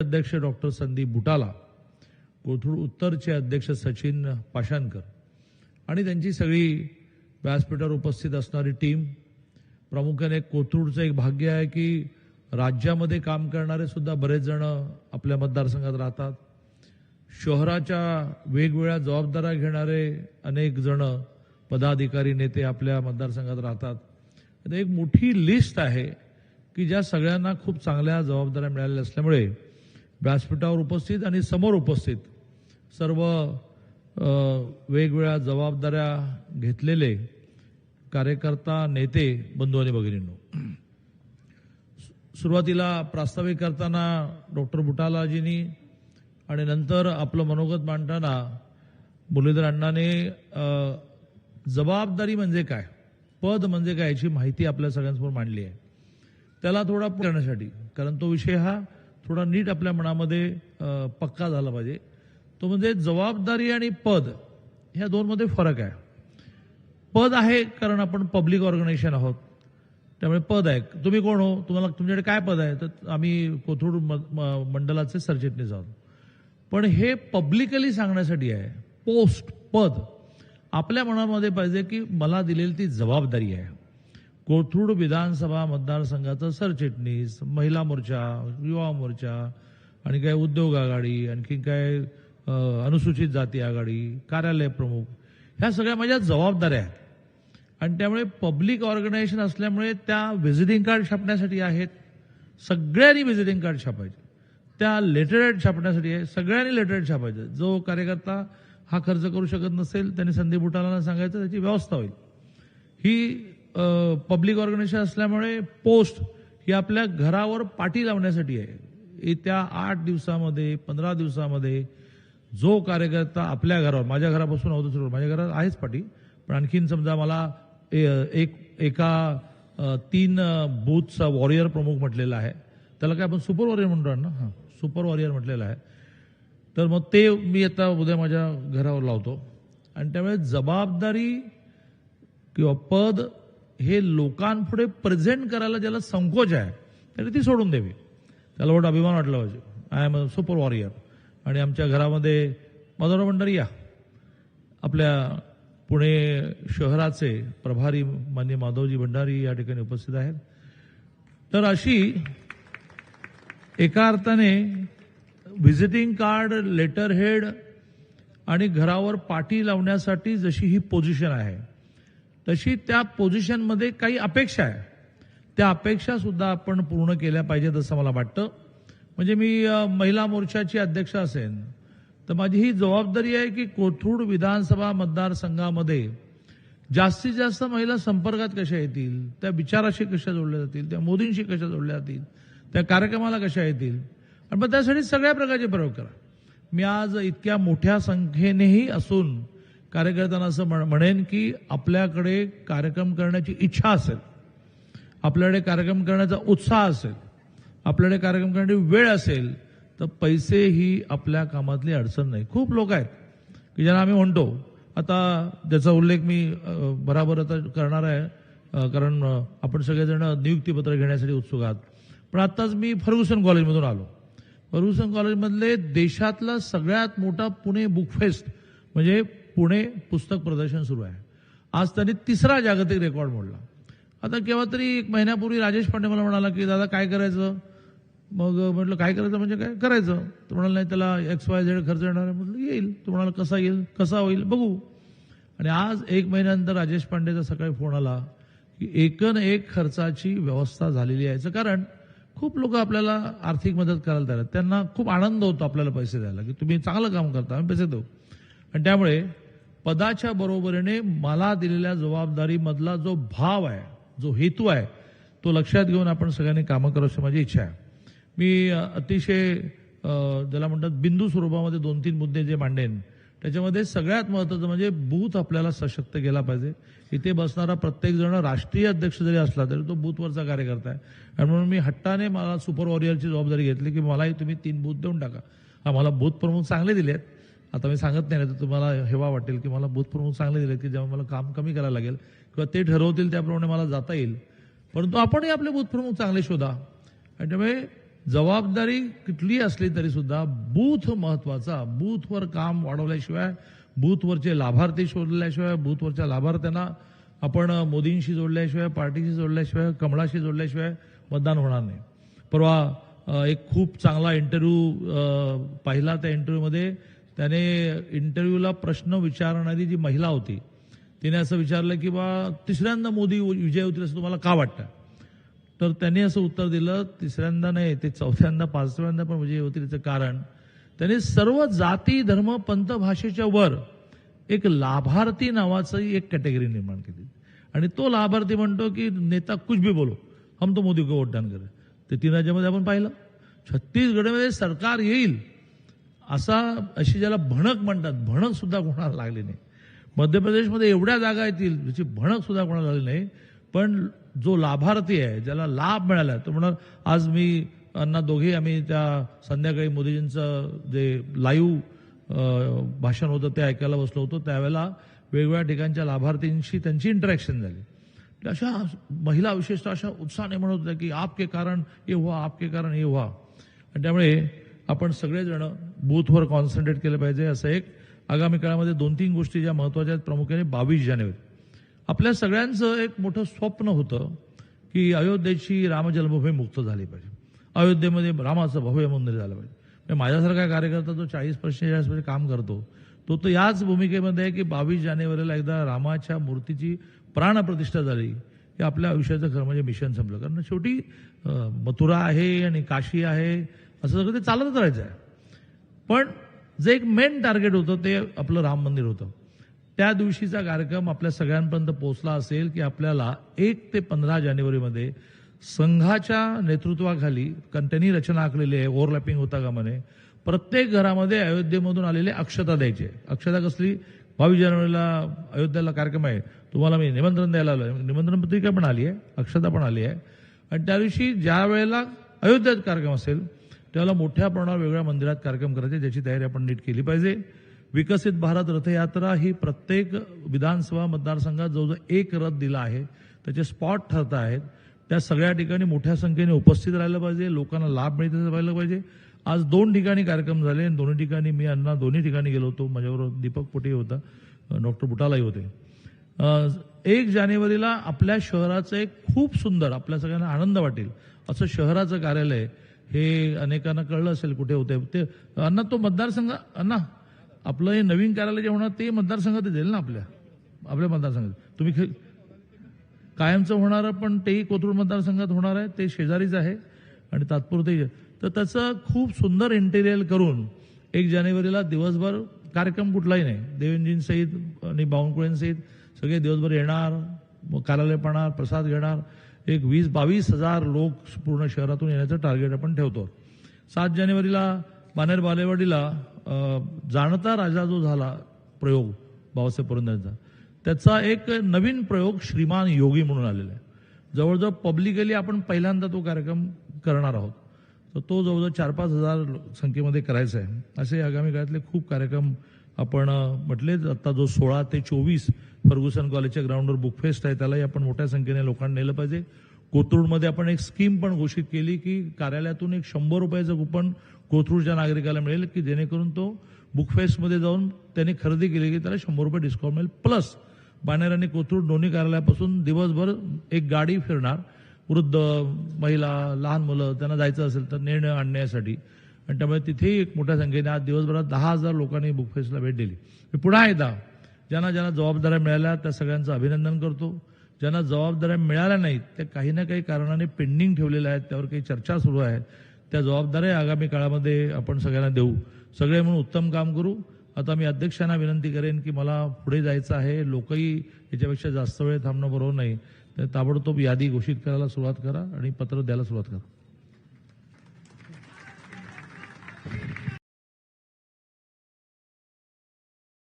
अध्यक्ष डॉक्टर संदीप बुटाला कोथरूड उत्तरचे अध्यक्ष सचिन पाशानकर आणि त्यांची सगळी व्यासपीठावर उपस्थित असणारी टीम. प्रामुख्याने कोथरूडचं एक भाग्य आहे की राज्यामध्ये काम करणारे सुद्धा बरेच जण आपल्या मतदारसंघात राहतात. शहराच्या वेगवेगळ्या जबाबदाऱ्या घेणारे अनेक जण पदाधिकारी नेते आपल्या मतदारसंघात राहतात. एक मोठी लिस्ट आहे की ज्या सगळ्यांना खूप चांगल्या जबाबदाऱ्या मिळालेल्या असल्यामुळे व्यासपीठावर उपस्थित आणि समोर उपस्थित सर्व वेगवेगळ्या जबाबदाऱ्या घेतलेले कार्यकर्ता नेते बंधू आणि भगिनींनो. सुरुवातीला प्रास्ताविक करताना डॉक्टर बुटालाजींनी आणि नंतर आपलं मनोगत मांडताना मुरलीधर अण्णाने जबाबदारी म्हणजे काय? पद म्हणजे काय याची माहिती आपल्या सगळ्यांसमोर मांडली आहे. त्याला थोडा करण्यासाठी कारण तो विषय हा थोडा नीट आपल्या मनामध्ये पक्का झाला पाहिजे. तो म्हणजे जबाबदारी आणि पद ह्या दोनमध्ये फरक आहे. पद आहे कारण आपण पब्लिक ऑर्गनायझेशन आहोत. त्यामुळे पद आहे. तुम्ही कोण हो? तुम्हाला तुमच्याकडे काय पद आहे? तर आम्ही कोथरूड म- मंडलाचे सरचिटणीस आहोत. पण हे पब्लिकली सांगण्यासाठी आहे पोस्ट पद. आपल्या मनामध्ये पाहिजे की मला दिलेली ती जबाबदारी आहे. कोथरूड विधानसभा मतदारसंघाचं सरचिटणीस महिला मोर्चा युवा मोर्चा आणि काय उद्योग आघाडी आणखी काय अनुसूचित जाती आघाडी कार्यालय प्रमुख ह्या सगळ्या माझ्या जबाबदाऱ्या आहेत. आणि त्यामुळे पब्लिक ऑर्गनायझेशन असल्यामुळे त्या व्हिजिटिंग कार्ड छापण्यासाठी आहेत. सगळ्यांनी व्हिजिटिंग कार्ड छापायचे. त्या लेटरहेड छापण्यासाठी आहे. सगळ्यांनी लेटरहेड छापायचं. जो कार्यकर्ता हा खर्च करू शकत नसेल त्यांनी संदीप बुटाला सांगायचं त्याची व्यवस्था होईल. ही पब्लिक ऑर्गनायझेशन असल्यामुळे पोस्ट ही आपल्या घरावर पाठी लावण्यासाठी आहे. येत्या आठ दिवसामध्ये पंधरा दिवसामध्ये जो कार्यकर्ता आपल्या घरावर माझ्या घरापासून होतं सुरू माझ्या घरात आहेच पाठी पण आणखीन समजा मला ए- एक एका तीन बूथचा वॉरियर प्रमुख म्हटलेला आहे. त्याला काय आपण सुपर वॉरियर म्हणतो ना? हां सुपर वॉरियर म्हटलेलं आहे. तर मग ते मी आता उद्या माझ्या घरावर लावतो. आणि त्यामुळे जबाबदारी किंवा पद हे लोकांपुढे प्रेझेंट करायला ज्याला संकोच आहे त्याने ती सोडून द्यावी. त्याला वाटत अभिमान वाटला पाहिजे. I am a super warrior आणि आमच्या घरामध्ये मधुरा मंडळी या. आपल्या पुणे शहराचे प्रभारी मान्य माधवजी भंडारी या ठिकाणी उपस्थित आहेत. तर अशी एका अर्थाने व्हिजिटिंग कार्ड लेटर हेड आणि घरावर पाठी लावण्यासाठी जशी ही पोझिशन आहे तशी त्या पोझिशनमध्ये काही अपेक्षा आहे. त्या अपेक्षा सुद्धा आपण पूर्ण केल्या पाहिजेत असं मला वाटतं. म्हणजे मी महिला मोर्चाची अध्यक्ष असेन तर माझी ही जबाबदारी आहे की कोथरूड विधानसभा मतदारसंघामध्ये जास्तीत जास्त महिला संपर्कात कशा येतील त्या विचाराशी कशा जोडल्या जातील त्या मोदींशी कशा जोडल्या जातील त्या कार्यक्रमाला कशा येतील. आणि मग त्यासाठी सगळ्या प्रकारचे प्रयोग करा. मी आज इतक्या मोठ्या संख्येनेही असून कार्यकर्त्यांना असं म्हण- म्हणेन की आपल्याकडे कार्यक्रम करण्याची इच्छा असेल आपल्याकडे कार्यक्रम करण्याचा उत्साह असेल आपल्याकडे कार्यक्रम करण्याची वेळ असेल तर पैसे ही आपल्या कामातली अडचण नाही. खूप लोक आहेत की ज्यांना आम्ही म्हणतो आता ज्याचा उल्लेख मी बराबर आता करणार आहे कारण आपण सगळेजण नियुक्तीपत्र घेण्यासाठी उत्सुक आहात. पण आत्ताच मी फर्ग्युसन कॉलेजमधून आलो. फर्ग्युसन कॉलेजमधले देशातला सगळ्यात मोठा पुणे बुक फेस्ट म्हणजे पुणे पुस्तक प्रदर्शन सुरू आहे. आज त्यांनी तिसरा जागतिक रेकॉर्ड मोडला. आता केव्हा तरी एक महिन्यापूर्वी राजेश पांडे मला म्हणाला की दादा काय करायचं? मग म्हटलं काय करायचं म्हणजे काय? करायचं. तर म्हणाल नाही त्याला एक्स वाय झेड खर्च येणार आहे. म्हटलं येईल. तो म्हणाला कसा येईल? कसा होईल? बघू. आणि आज एक महिन्यानंतर राजेश पांडेचा सकाळी फोन आला की एकन एक खर्चाची व्यवस्था झालेली आहे. याचं कारण खूप लोक आपल्याला आर्थिक मदत करायला तयार त्यांना खूप आनंद होतो आपल्याला पैसे द्यायला की तुम्ही चांगलं काम करता आम्ही पैसे देऊ. आणि त्यामुळे पदाच्या बरोबरीने मला दिलेल्या जबाबदारीमधला जो भाव आहे जो हेतू आहे तो लक्षात घेऊन आपण सगळ्यांनी कामं करू अशी माझी इच्छा आहे. मी अतिशय ज्याला म्हणतात बिंदू स्वरूपामध्ये दोन तीन मुद्दे जे मांडेन त्याच्यामध्ये सगळ्यात महत्वाचं म्हणजे बूथ आपल्याला सशक्त केला पाहिजे. इथे बसणारा प्रत्येक जण राष्ट्रीय अध्यक्ष जरी असला तरी तो बूथवरचा कार्यकर्ता आहे. आणि म्हणून मी हट्टाने मला सुपर वॉरियरची जबाबदारी घेतली की मलाही तुम्ही तीन बूथ देऊन टाका. आम्हाला मला बूथ प्रमुख चांगले दिले आहेत आता मी सांगत नाही तर तुम्हाला हेवा वाटेल की मला बूथ प्रमुख चांगले दिलेत की जेव्हा मला काम कमी करायला लागेल किंवा ते ठरवतील त्याप्रमाणे मला जाता येईल. परंतु आपणही आपले बूथ प्रमुख चांगले शोधा. आणि त्यामुळे जबाबदारी कुठली असली तरी सुद्धा बूथ महत्त्वाचा. बूथवर काम वाढवल्याशिवाय बूथवरचे लाभार्थी शोधल्याशिवाय बूथवरच्या लाभार्थ्यांना आपण मोदींशी जोडल्याशिवाय पार्टीशी जोडल्याशिवाय कमळाशी जोडल्याशिवाय मतदान होणार नाही. परवा एक खूप चांगला इंटरव्ह्यू पाहिला त्या इंटरव्ह्यूमध्ये त्याने इंटरव्ह्यूला प्रश्न विचारणारी जी महिला होती तिने असं विचारलं की बा तिसऱ्यांदा मोदी विजय होतील असं तुम्हाला का वाटतं? तर त्यांनी असं उत्तर दिलं तिसऱ्यांदा नाही ते चौथ्यांदा पाचव्यांदा पण विजय होतील याचं कारण त्याने सर्व जाती धर्म पंथ भाषेच्या वर एक लाभार्थी नावाचं एक कॅटेगरी निर्माण केली. आणि तो लाभार्थी म्हणतो की नेता कुछ भी बोलो हम तो मोदी को वोट दान करें ते तीन राज्यामध्ये आपण पाहिलं. छत्तीसगडमध्ये सरकार येईल असा अशी ज्याला भणक म्हणतात भणक सुद्धा कोणाला लागली नाही. मध्य प्रदेशमध्ये एवढ्या जागा येतील ज्याची भणक सुद्धा कोणाला लागली नाही. पण जो लाभार्थी आहे ज्याला लाभ मिळाला तो म्हणून आज मी अण्णा दोघे आम्ही त्या संध्याकाळी मोदीजींचं जे लाईव्ह भाषण होतं ते ऐकायला बसलो होतो. त्यावेळेला वेगवेगळ्या ठिकाणच्या लाभार्थींशी त्यांची इंटरॅक्शन झाली. तर अशा महिला विशेषतः अशा उत्साहाने म्हणत होत्या की आपके कारण हे व्हा आपके कारण हे व्हा आणि त्यामुळे आपण सगळेजण बूथवर कॉन्सन्ट्रेट केलं पाहिजे असं एक आगामी काळामध्ये दोन तीन गोष्टी ज्या महत्त्वाच्या आहेत प्रामुख्याने बावीस जानेवारी. आपल्या सगळ्यांचं एक मोठं स्वप्न होतं की अयोध्येची रामजन्मभूमी मुक्त झाली पाहिजे. अयोध्येमध्ये रामाचं भव्य मंदिर झालं पाहिजे. म्हणजे माझ्यासारखा कार्यकर्ता जो चाळीस पंचेचाळीस वर्ष काम करतो तो तर याच भूमिकेमध्ये आहे की बावीस जानेवारीला एकदा रामाच्या मूर्तीची प्राणप्रतिष्ठा झाली हे आपल्या आयुष्याचं खरं म्हणजे मिशन संपलं. कारण शेवटी मथुरा आहे आणि काशी आहे असं सगळं ते चालतच राहायचं आहे. पण जे एक मेन टार्गेट होतं ते आपलं राम मंदिर होतं. त्या दिवशीचा कार्यक्रम आपल्या सगळ्यांपर्यंत पोहोचला असेल की आपल्याला एक ते पंधरा जानेवारीमध्ये संघाच्या नेतृत्वाखाली कारण त्यांनी रचना आखलेली आहे ओव्हरलॅपिंग होता का म्हणे प्रत्येक घरामध्ये अयोध्येमधून आलेले अक्षता द्यायचे. अक्षता कसली? बावीस जानेवारीला अयोध्येला कार्यक्रम आहे. तुम्हाला मी निमंत्रण द्यायला आलो निमंत्रण पत्रिका पण आली आहे अक्षता पण आली आहे. आणि त्या दिवशी ज्या वेळेला अयोध्येत कार्यक्रम असेल त्याला मोठ्या प्रमाणावर वेगळ्या मंदिरात कार्यक्रम करायचे ज्याची तयारी आपण नीट केली पाहिजे. विकसित भारत रथयात्रा ही प्रत्येक विधानसभा मतदारसंघात जवळजवळ एक रथ दिला आहे. त्याचे स्पॉट ठरत आहेत. त्या सगळ्या ठिकाणी मोठ्या संख्येने उपस्थित राहिलं पाहिजे. लोकांना लाभ मिळत राहिलं पाहिजे. आज दोन ठिकाणी कार्यक्रम झाले. आणि दोन्ही ठिकाणी मी अण्णा दोन्ही ठिकाणी गेलो होतो. माझ्याबरोबर दीपक पोटे होता. डॉक्टर बुटालाही होते. एक जानेवारीला आपल्या शहराचं एक खूप सुंदर आपल्या सगळ्यांना आनंद वाटेल असं शहराचं कार्यालय हे अनेकांना कळलं असेल कुठे होते. ते अण्णा तो मतदारसंघ अण्णा आपलं हे नवीन कार्यालय जे होणार ते मतदारसंघात येईल ना आपल्या? आपल्या मतदारसंघात. तुम्ही कायमचं होणार पण तेही कोथरूड मतदारसंघात होणार आहे. ते शेजारीच आहे आणि तात्पुरते तर त्याचं खूप सुंदर इंटेरियर करून एक जानेवारीला दिवसभर कार्यक्रम कुठलाही नाही. देवेंद्रजींसहित आणि बावनकुळेंसहित सगळे दिवसभर येणार मग कार्यालय पाहणार प्रसाद घेणार. एक वीस बावीस हजार लोक पूर्ण शहरातून येण्याचं टार्गेट आपण ठेवतो. सात जानेवारीला बानेर बालेवाडीला जाणता राजा जो झाला प्रयोग बाबासाहेब पुरंदरेंचा त्याचा एक नवीन प्रयोग श्रीमान योगी म्हणून आलेला आहे. जवळजवळ पब्लिकली आपण पहिल्यांदा तो कार्यक्रम करणार आहोत. तर तो जवळजवळ चार पाच हजार संख्येमध्ये करायचा आहे. असे आगामी काळातले खूप कार्यक्रम आपण म्हटलेच आत्ता जो सोळा ते चोवीस फर्गुसन कॉलेजच्या ग्राउंडवर बुक फेस्ट आहे. त्यालाही आपण मोठ्या संख्येने लोकांना नेलं पाहिजे. कोथरूडमध्ये आपण एक स्कीम पण घोषित केली की कार्यालयातून एक शंभर रुपयाचं कुपन कोथरूडच्या नागरिकाला मिळेल की जेणेकरून तो बुकफेस्टमध्ये जाऊन त्याने खरेदी केली की त्याला शंभर रुपये डिस्काउंट मिळेल. प्लस बाणेर आणि कोथरूड दोन्ही कार्यालयापासून दिवसभर एक गाडी फिरणार. वृद्ध महिला लहान मुलं त्यांना जायचं असेल तर नेणं आणण्यासाठी. आणि त्यामुळे तिथेही एक मोठ्या संख्येने आज दिवसभरात दहा हजार लोकांनी बुकफेस्टला भेट दिली. पुन्हा एकदा ज्यांना ज्यांना जबाबदाऱ्या मिळाल्या त्या सगळ्यांचं अभिनंदन करतो. ज्यांना जबाबदाऱ्या मिळाल्या नाहीत त्या काही ना काही कारणाने पेंडिंग ठेवलेल्या आहेत त्यावर काही चर्चा सुरू आहेत. त्या जबाबदाऱ्या आगामी काळामध्ये आपण सगळ्यांना देऊ. सगळे म्हणून उत्तम काम करू. आता मी अध्यक्षांना विनंती करेन की मला पुढे जायचं आहे. लोकही याच्यापेक्षा जास्त वेळ थांबणं बरोबर नाही. तर ताबडतोब यादी घोषित करायला सुरुवात करा आणि पत्र द्यायला सुरुवात करा.